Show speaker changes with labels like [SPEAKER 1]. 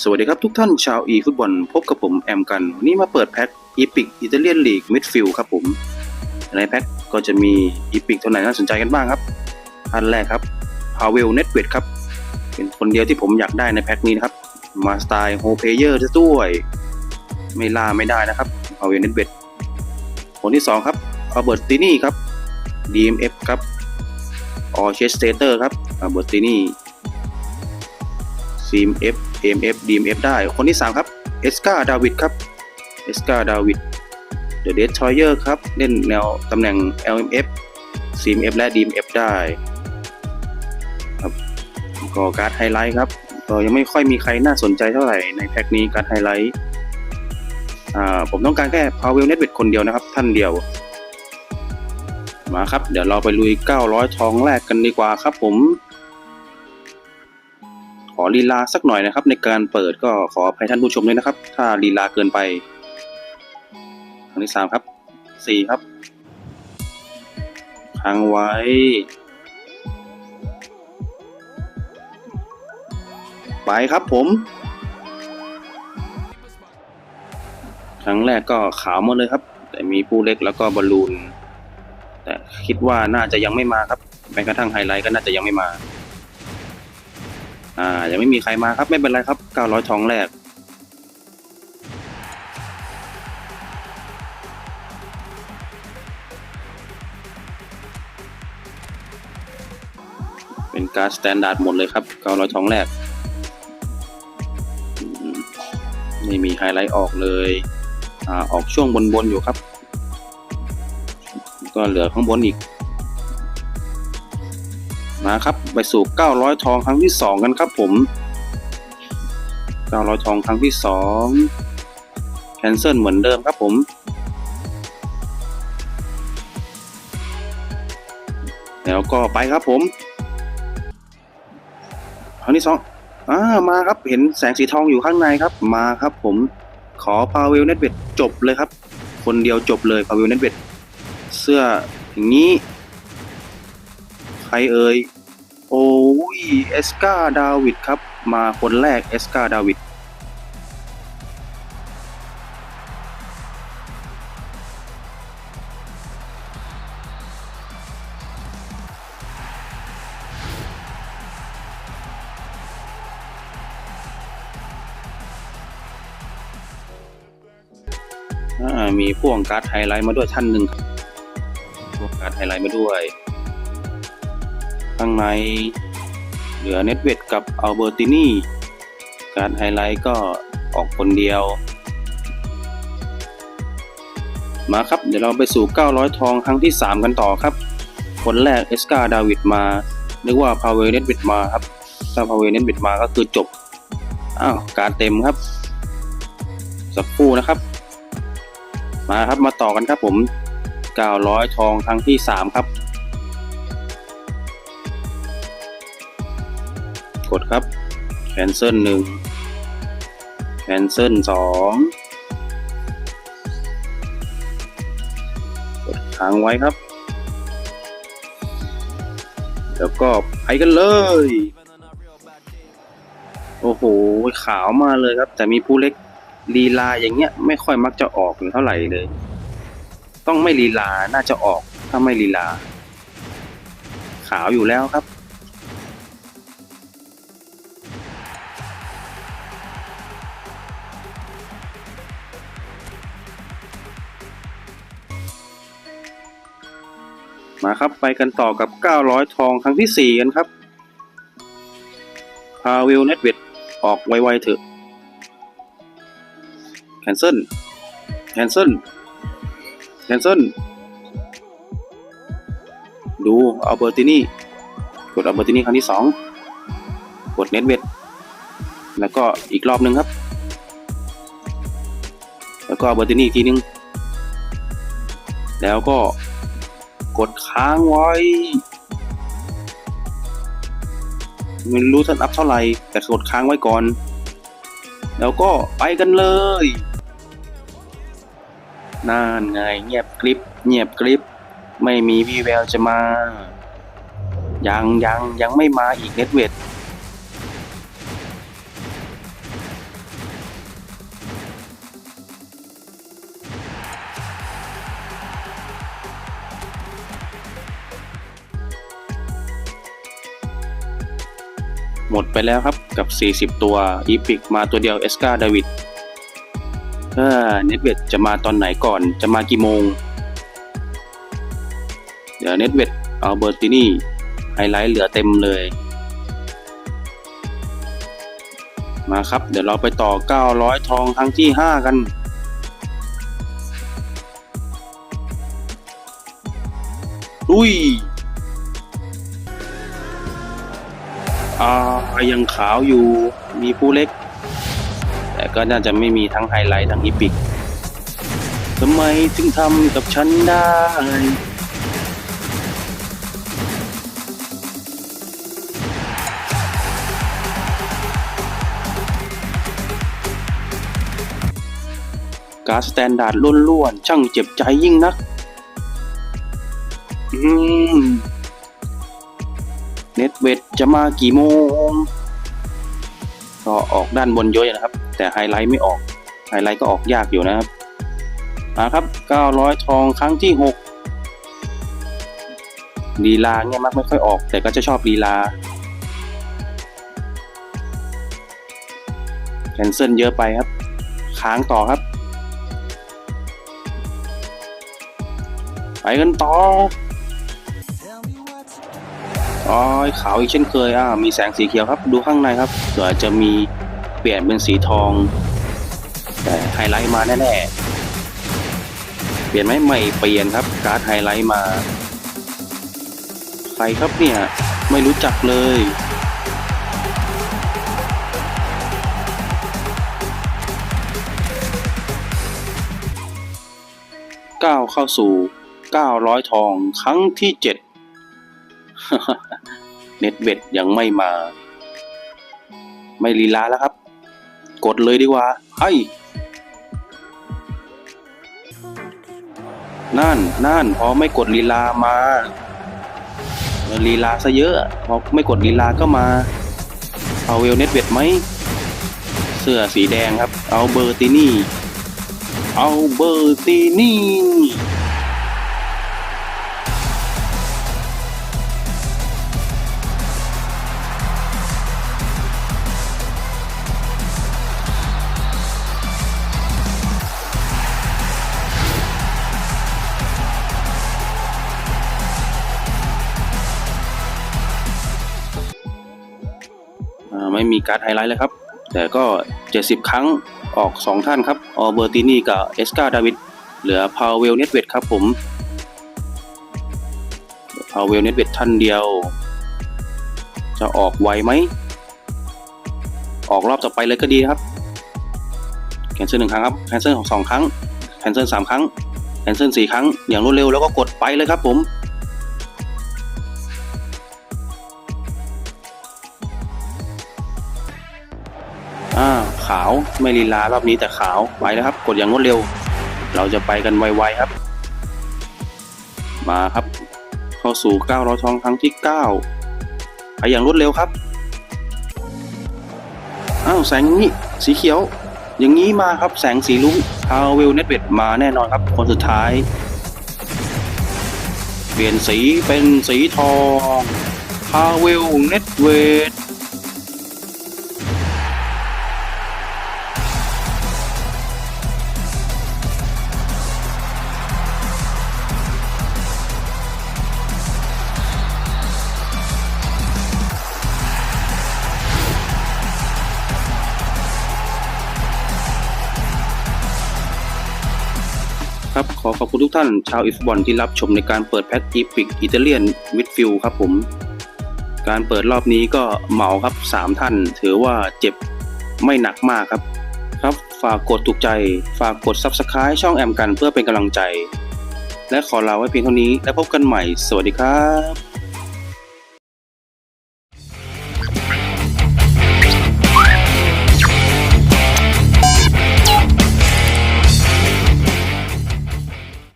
[SPEAKER 1] สวัสดีครับทุกท่านชาวอีฟุตบอลพบกับผมแอมกัน วันนี้มาเปิดแพ็คอีพิกอิตาเลียนลีกมิดฟิลครับผม ในแพ็คก็จะมีอีพิกตัวไหนน่าสนใจกันบ้างครับท่านแรกครับพาเวลเน็ตเวดครับ เป็นคนเดียวที่ผมอยากได้ในแพ็คนี้นะครับ มาสไตล์โฮเพเยอร์จะด้วยไม่ล่าไม่ได้นะครับพาเวลเน็ตเวดคนที่สองครับอัลเบิร์ตตินี่ครับ DMF ครับออเชสเตเตอร์ครับอัลเบิร์ตตินี่ CMF AMF DMF ได้ คนที่ 3 ครับเอสกาดาวิดครับเอสกาดาวิดเดอะเดสทอยเออร์ครับ เล่นแนวตำแหน่ง LMF CMF และ DMF ได้ครับก็การ์ดไฮไลท์ครับก็ยังไม่ค่อยมีใครน่าสนใจเท่าไหร่ในแพ็คนี้การ์ดไฮไลท์อ่าผมต้องการแค่ Power Net เวทคนเดียวนะครับ ท่านเดียว มาครับ เดี๋ยวเราไปลุย 900 ทองแรกกันดีกว่าครับผม ขอลีลาสักหน่อยนะครับ ในการเปิดก็ขออภัยท่านผู้ชมด้วยนะครับ ถ้าลีลาเกินไปครั้งที่สามครับสี่ครับค้างไว้ ไปครับผม ครั้งแรกก็ขาวหมดเลยครับ แต่มีผู้เล็กแล้วก็บอลลูน แต่คิดว่าน่าจะยังไม่มาครับแม้กระทั่งไฮไลท์ก็น่าจะยังไม่มา อ่า ยังไม่มีใครมาครับ ไม่เป็นไรครับ 900 ทองแรก เป็นการสแตนดาร์ดหมดเลยครับ 900 ทองแรก ไม่มีไฮไลท์ออกเลย อ่า ออกช่วงบนๆอยู่ครับ ก็เหลือข้างบนอีก มาครับไปสู่ 900 ทองครั้งที่ 2 กันครับผม 900 ทองครั้งที่ 2 แคนเซิลเหมือนเดิมครับผม แล้วก็ไปครับผมครั้งที่สองอ่ามาครับเห็นแสงสีทองอยู่ข้างในครับ มาครับผมขอพาเวลเน็ตเวดจบเลยครับ คนเดียวจบเลยพาเวลเน็ตเวดเสื้ออย่างนี้ รเอ่ย โอ้ย เอสกาดาวิดครับ มาคนแรกเอสกาดาวิดมีพ่วงการ์ดไฮไลท์มาด้วยท่านหนึ่งครับพ่วงการ์ดไฮไลท์มาด้วย ข้างใน เหลือเน็ตเวดกับอัลเบอร์ตินีการไฮไลท์ก็ออกคนเดียว มาครับ เดี๋ยวเราไปสู่ 900 ทองครั้งที่ 3 กันต่อครับ คนแรกเอสกาดาวิดมานึกว่าพาเวเน็ตเวดมาครับ ถ้าพาเวเน็ตเวดมาก็คือจบ อ้าว การเต็มครับ สักครู่นะครับ มาครับมาต่อกันครับผม 900 ทองครั้งที่ 3 ครับ กดครับ cancel หนึ่ง cancel สองกดค้างไว้ครับ แล้วก็ไปกันเลย โอ้โห ขาวมาเลยครับ แต่มีผู้เล็กลีลาอย่างเงี้ยไม่ค่อยมักจะออกเท่าไหร่เลย ต้องไม่ลีลาน่าจะออกถ้าไม่ลีลา ขาวอยู่แล้วครับ มาครับไปกันต่อกับ 900 ทองครั้งที่ 4 กันครับ พาวิลเน็ตเวดออกไวๆเถอะ แคนเซิล แคนเซิล แคนเซิล ดูอัลเบอร์ตินี่ กดอัลเบอร์ตินี่ครั้งที่ 2 กดเน็ตเวดแล้วก็อีกรอบหนึ่งครับ แล้วก็อัลเบอร์ตินีอีกทีนึง แล้วก็ กดค้างไว้ ไม่รู้ท่านอัพเท่าไหร่ แต่กดค้างไว้ก่อน แล้วก็ไปกันเลยนั่นไงเงียบกริบเงียบกริบ ไม่มีวีแววจะมา ยังยังยังไม่มาอีกเน็ตเวท หมดไปแล้วครับกับ 40 ตัวอีพิกมาตัวเดียวเอสกาดาวิดเออเน็ตเวดจะมาตอนไหนก่อนจะมากี่โมง เดี๋ยวเน็ตเวดเอาเบอร์ตินี่ไฮไลท์เหลือเต็มเลย มาครับ เดี๋ยวเราไปต่อ 900 ทองครั้งที่ 5 กันอุ้ย อ่ายังขาวอยู่มีผู้เล็ก แต่ก็น่าจะไม่มีทั้งไฮไลท์ทั้งอีพิกทำไมถึงทำกับฉันได้การดสแตนดาร์ดล้วนๆช่างเจ็บใจยิ่งนัก อืม เน็ตเวทจะมากี่โมง ก็ออกด้านบนเยอะนะครับ แต่ไฮไลท์ไม่ออก ไฮไลท์ก็ออกยากอยู่นะครับมาครับ 900 ทองครั้งที่ 6 ลีลาเนี่ยมักไม่ค่อยออก แต่ก็จะชอบลีลา แคนเซิลเยอะไปครับ ค้างต่อครับ ไปกันต่อ อ๋อขาวอีกเช่นเคยอ่ามีแสงสีเขียวครับ ดูข้างในครับเผื่อจะมีเปลี่ยนเป็นสีทอง แต่ไฮไลท์มาแน่ๆ เปลี่ยนไหมไม่เปลี่ยนครับ การ์ดไฮไลท์มา ใครครับเนี่ย ไม่รู้จักเลยก้าวเข้าสู่ 900 ทองครั้งที่ 7 เน็ตเบ็ดยังไม่มา ไม่ลีลาแล้วครับ กดเลยดีกว่าไอ้นั่นนั่นพอไม่กดลีลามาลีลาซะเยอะพอไม่กดลีลาก็มาเอาเวลเน็ตเบ็ดไหมเสื้อสีแดงครับ เอาเบอร์ตินี่ เอาเบอร์ตินี่ มีการ์ดไฮไลท์เลยครับ แต่ก็ 70 ครั้งออก 2 ท่านครับออเบอร์ตินีกับเอสกาดาวิดเหลือพาวเวลเน็ตเวดครับผมพาวเวลเน็ตเวดท่านเดียว จะออกไวไหม ออกรอบต่อไปเลยก็ดีครับแคนเซิลหนึ่งครั้งครับแคนเซิลสองครั้งแคนเซิลสามครั้งแคนเซิลสี่ครั้งอย่างรวดเร็วแล้วก็กดไปเลยครับผมาวไม่ลีลารอบนี้แต่ขาวไปแล้วครับ กดอย่างรวดเร็ว เราจะไปกันไวๆครับ มาครับ เข้าสู่900ทองครั้งที่ 9 ไปอย่างรวดเร็วครับอ้าวแสงนี้สีเขียว อย่างนี้มาครับแสงสีลุ้งพาวเวลเน็ตเวดมาแน่นอนครับ คนสุดท้าย เปลี่ยนสีเป็นสีทองพาวเวลเน็ตเวด ครับ ขอขอบคุณทุกท่านชาวอิสบอลที่รับชมในการเปิดแพ็กอีพิกอิตาเลียนวิดฟิลครับผม การเปิดรอบนี้ก็เหมาครับ 3 ท่าน ถือว่าเจ็บไม่หนักมากครับ ครับฝากกดถูกใจ ฝากกด Subscribe ช่องแอมกันเพื่อเป็นกำลังใจ และขอลาไว้เพียงเท่านี้ และพบกันใหม่ สวัสดีครับ